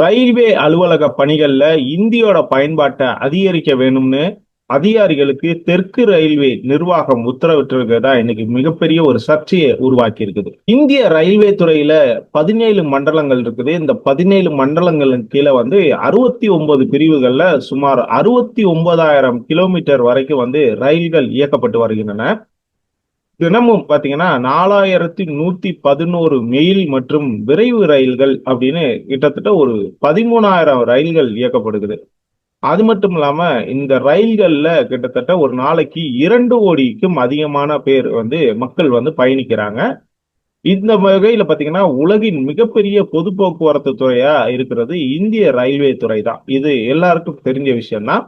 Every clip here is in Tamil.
ரயில்வே அலுவலக பணிகள்ல இந்தியோட பயன்பாட்டை அதிகரிக்க வேணும்னு அதிகாரிகளுக்கு தெற்கு ரயில்வே நிர்வாகம் உத்தரவிட்டிருக்கிறதா இன்னைக்கு மிகப்பெரிய ஒரு சர்ச்சையை உருவாக்கி இருக்குது இந்திய ரயில்வே துறையில பதினேழு மண்டலங்கள் இருக்குது. இந்த பதினேழு மண்டலங்களின் கீழே வந்து அறுபத்தி ஒன்பது பிரிவுகள்ல சுமார் அறுபத்தி ஒன்பதாயிரம் கிலோமீட்டர் வரைக்கும் வந்து ரயில்கள் இயக்கப்பட்டு வருகின்றன. தினமும் பாத்தீங்கன்னா நாலாயிரத்தி நூத்தி பதினோரு மெயில் மற்றும் விரைவு ரயில்கள் அப்படின்னு கிட்டத்தட்ட ஒரு பதிமூணாயிரம் ரயில்கள் இயக்கப்படுகிறது. அது மட்டும் இல்லாம இந்த ரயில்கள்ல கிட்டத்தட்ட ஒரு நாளைக்கு இரண்டு கோடிக்கும் அதிகமான பேர் வந்து மக்கள் வந்து பயணிக்கிறாங்க. இந்த வகையில பாத்தீங்கன்னா உலகின் மிகப்பெரிய பொது போக்குவரத்து துறையா இருக்கிறது இந்திய ரயில்வே துறை தான் இது எல்லாருக்கும் தெரிஞ்ச விஷயம்தான்.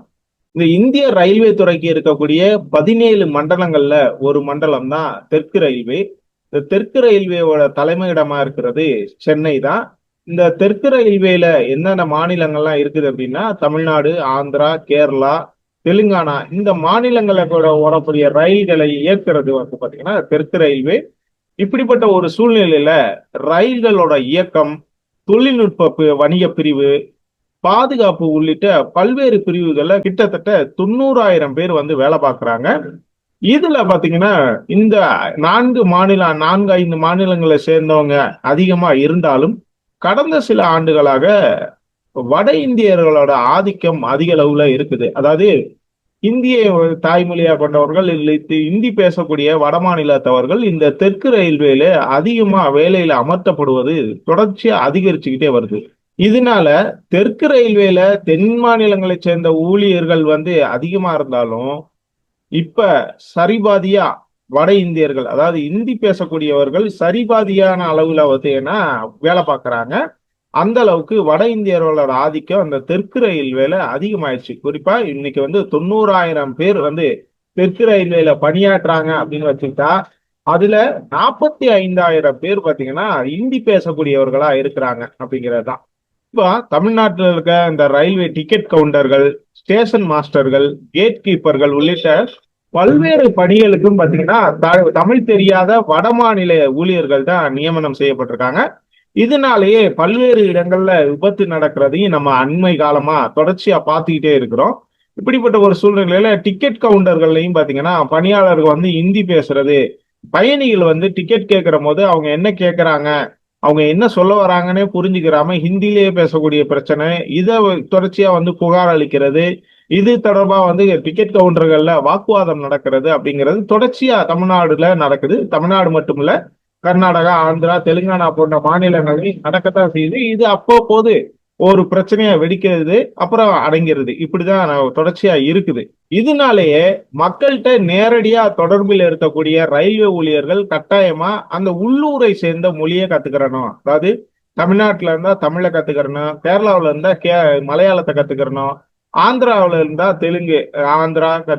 இந்த இந்திய ரயில்வே துறைக்கு இருக்கக்கூடிய பதினேழு மண்டலங்கள்ல ஒரு மண்டலம் தான் தெற்கு ரயில்வே. இந்த தெற்கு ரயில்வேவோட தலைமையிடமா இருக்கிறது சென்னை தான். இந்த தெற்கு ரயில்வேல என்னென்ன மாநிலங்கள்லாம் இருக்குது அப்படின்னா தமிழ்நாடு ஆந்திரா கேரளா தெலுங்கானா இந்த மாநிலங்களை கூட ஓடக்கூடிய ரயில்களை இயக்குறது வந்து பாத்தீங்கன்னா தெற்கு ரயில்வே. இப்படிப்பட்ட ஒரு சூழ்நிலையில ரயில்களோட இயக்கம் தொழில்நுட்ப வணிக பிரிவு பாதுகாப்பு உள்ளிட்ட பல்வேறு பிரிவுகள்ல கிட்டத்தட்ட தொண்ணூறாயிரம் பேர் வந்து வேலை பார்க்கறாங்க. இதுல பாத்தீங்கன்னா இந்த நான்கு மாநில நான்கு ஐந்து மாநிலங்களை சேர்ந்தவங்க அதிகமா இருந்தாலும் கடந்த சில ஆண்டுகளாக வட இந்தியர்களோட ஆதிக்கம் அதிக அளவுல இருக்குது. அதாவது இந்திய தாய்மொழியா கொண்டவர்கள் இல்லை இந்தி பேசக்கூடிய வட மாநிலத்தவர்கள் இந்த தெற்கு ரயில்வேல அதிகமா வேலையில அமர்த்தப்படுவது தொடர்ச்சியா அதிகரிச்சுக்கிட்டே வருது. இதனால தெற்கு ரயில்வேல தென் மாநிலங்களை சேர்ந்த ஊழியர்கள் வந்து அதிகமா இருந்தாலும் இப்ப சரிபாதியா வட இந்தியர்கள் அதாவது இந்தி பேசக்கூடியவர்கள் சரிபாதியான அளவுல பார்த்தீங்கன்னா வேலை பார்க்கறாங்க. அந்த அளவுக்கு வட இந்தியர்களோட ஆதிக்கம் அந்த தெற்கு ரயில்வேல அதிகமாயிடுச்சு. குறிப்பா இன்னைக்கு வந்து தொண்ணூறாயிரம் பேர் வந்து தெற்கு ரயில்வேல பணியாற்றுறாங்க அப்படின்னு வச்சுக்கிட்டா அதுல நாற்பத்தி ஐந்தாயிரம் பேர் பாத்தீங்கன்னா இந்தி பேசக்கூடியவர்களா இருக்கிறாங்க அப்படிங்கிறது தான் இப்போ தமிழ்நாட்டில் இருக்க இந்த ரயில்வே டிக்கெட் கவுண்டர்கள் ஸ்டேஷன் மாஸ்டர்கள் கேட் கீப்பர்கள் உள்ளிட்ட பல்வேறு பணிகளுக்கும் பாத்தீங்கன்னா த- தமிழ் தெரியாத வடமாநில ஊழியர்கள் தான் நியமனம் செய்யப்பட்டிருக்காங்க. இதனாலேயே பல்வேறு இடங்கள்ல விபத்து நடக்கிறதையும் நம்ம அண்மை காலமா தொடர்ச்சியா பார்த்துக்கிட்டே இருக்கிறோம். இப்படிப்பட்ட ஒரு சூழ்நிலையில டிக்கெட் கவுண்டர்கள்லையும் பாத்தீங்கன்னா பணியாளர்கள் வந்து ஹிந்தி பேசுறது பயணிகள் வந்து டிக்கெட் கேட்கிற போது அவங்க என்ன கேட்கறாங்க அவங்க என்ன சொல்ல வராங்கன்னே புரிஞ்சுக்கிறாம ஹிந்திலேயே பேசக்கூடிய பிரச்சனை. இதை தொடர்ச்சியா வந்து புகார் அளிக்கிறது. இது தொடர்பா வந்து டிக்கெட் கவுண்டர்கள்ல வாக்குவாதம் நடக்கிறது அப்படிங்கிறது தொடர்ச்சியா தமிழ்நாடுல நடக்குது. தமிழ்நாடு மட்டும் இல்ல கர்நாடகா ஆந்திரா தெலுங்கானா போன்ற மாநிலங்களில் நடக்கத்தான் செய்யுது. இது அப்போ போது ஒரு பிரச்சனையா வெடிக்கிறது அப்புறம் அடங்கிறது. இப்படிதான் தொடர்ச்சியா இருக்குது. இதனாலேயே மக்கள்கிட்ட நேரடியா தொடர்பில் இருக்கக்கூடிய ரயில்வே ஊழியர்கள் கட்டாயமா அந்த உள்ளூரை சேர்ந்த மொழியை கத்துக்கிறணும். அதாவது தமிழ்நாட்டுல இருந்தா தமிழை கத்துக்கிறணும் கேரளாவில இருந்தா கே மலையாளத்தை கத்துக்கிறணும் ஆந்திராவில இருந்தா தெலுங்கு ஆந்திரா க-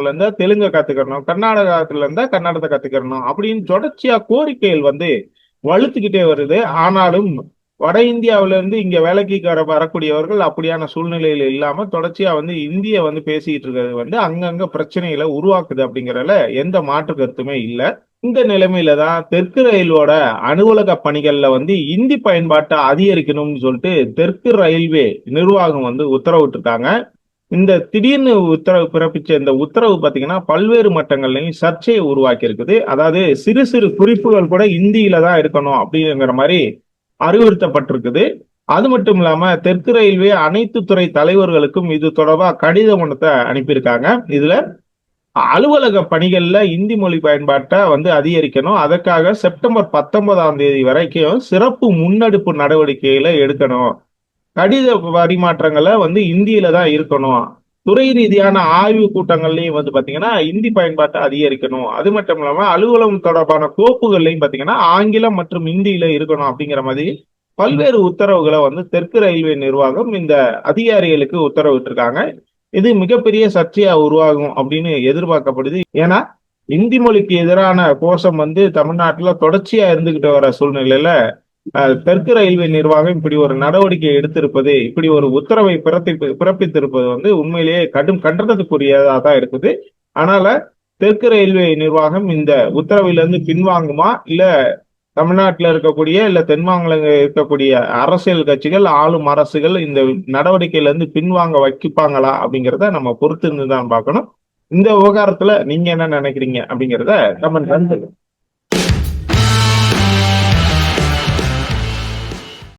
இருந்தா தெலுங்கு கத்துக்கிறணும் கர்நாடகத்துல இருந்தா கன்னடத்தை கத்துக்கிறணும் அப்படின்னு தொடர்ச்சியா கோரிக்கைகள் வந்து வலுத்துக்கிட்டே வருது. ஆனாலும் வட இந்தியாவில இருந்து இங்க வேலைக்கு வர- வரக்கூடியவர்கள் அப்படியான சூழ்நிலையில இல்லாம தொடர்ச்சியா வந்து இந்திய வந்து பேசிக்கிட்டு இருக்கிறது வந்து அங்கங்க பிரச்சனைகளை உருவாக்குது அப்படிங்கறதுல எந்த மாற்று கருத்துமே இல்லை. இந்த நிலைமையில தான் தெற்கு ரயிலோட அலுவலக பணிகள்ல வந்து இந்தி பயன்பாட்டை அதிகரிக்கணும்னு சொல்லிட்டு தெற்கு ரயில்வே நிர்வாகம் வந்து உத்தரவிட்டிருக்காங்க. இந்த திடீர்னு உத்தரவு பிறப்பிச்ச இந்த உத்தரவு பாத்தீங்கன்னா பல்வேறு மட்டங்கள்லையும் சர்ச்சையை உருவாக்கி இருக்குது அதாவது சிறு சிறு குறிப்புகள் கூட இந்தியில தான் இருக்கணும் அப்படிங்கிற மாதிரி அறிவுறுத்தப்பட்டிருக்குது. அது மட்டும் இல்லாம தெற்கு ரயில்வே அனைத்து துறை தலைவர்களுக்கும் இது தொடர்பா கடிதம் ஒன்றத்தை அனுப்பியிருக்காங்க. இதுல அலுவலக பணிகள்ல இந்தி மொழி பயன்பாட்டை வந்து அதிகரிக்கணும். அதற்காக செப்டம்பர் பத்தொன்பதாம் தேதி வரைக்கும் சிறப்பு முன்னெடுப்பு நடவடிக்கைகளை எடுக்கணும். கடித பரிமாற்றங்களை வந்து இந்தியில தான் இருக்கணும். துறை ரீதியான ஆய்வு கூட்டங்கள்லயும் வந்து பாத்தீங்கன்னா இந்தி பயன்பாட்டை அதிகரிக்கணும். அது மட்டும் இல்லாம அலுவலகம் தொடர்பான கோப்புகள்லையும் பாத்தீங்கன்னா ஆங்கிலம் மற்றும் இந்தியில இருக்கணும் அப்படிங்கிற மாதிரி பல்வேறு உத்தரவுகளை வந்து தெற்கு ரயில்வே நிர்வாகம் இந்த அதிகாரிகளுக்கு உத்தரவிட்டிருக்காங்க. இது மிகப்பெரிய சர்ச்சையா உருவாகும் அப்படின்னு எதிர்பார்க்கப்படுது. ஏன்னா இந்தி மொழிக்கு எதிரான கோஷம் வந்து தமிழ்நாட்டுல தொடர்ச்சியா இருந்துகிட்டு வர சூழ்நிலையில தெற்கு ரயில்வே நிர்வாகம் இப்படி ஒரு நடவடிக்கை எடுத்திருப்பது இப்படி ஒரு உத்தரவை பிறப்பிப்பு பிறப்பித்திருப்பது வந்து உண்மையிலேயே கடும் கண்டனத்துக்குரியதா தான் இருக்குது. அதனால தெற்கு ரயில்வே நிர்வாகம் இந்த உத்தரவிலிருந்து பின்வாங்குமா? இல்ல தமிழ்நாட்டுல இருக்கக்கூடிய இல்ல தென்மாங்கல இருக்கக்கூடிய அரசியல் கட்சிகள் ஆளும் அரசுகள் இந்த நடவடிக்கையில இருந்து பின்வாங்க வைப்பாங்களா அப்படிங்கிறத நம்ம பொறுத்து இருந்து தான் பார்க்கணும். இந்த விவகாரத்துல நீங்க என்ன நினைக்கிறீங்க அப்படிங்கிறத கமெண்ட்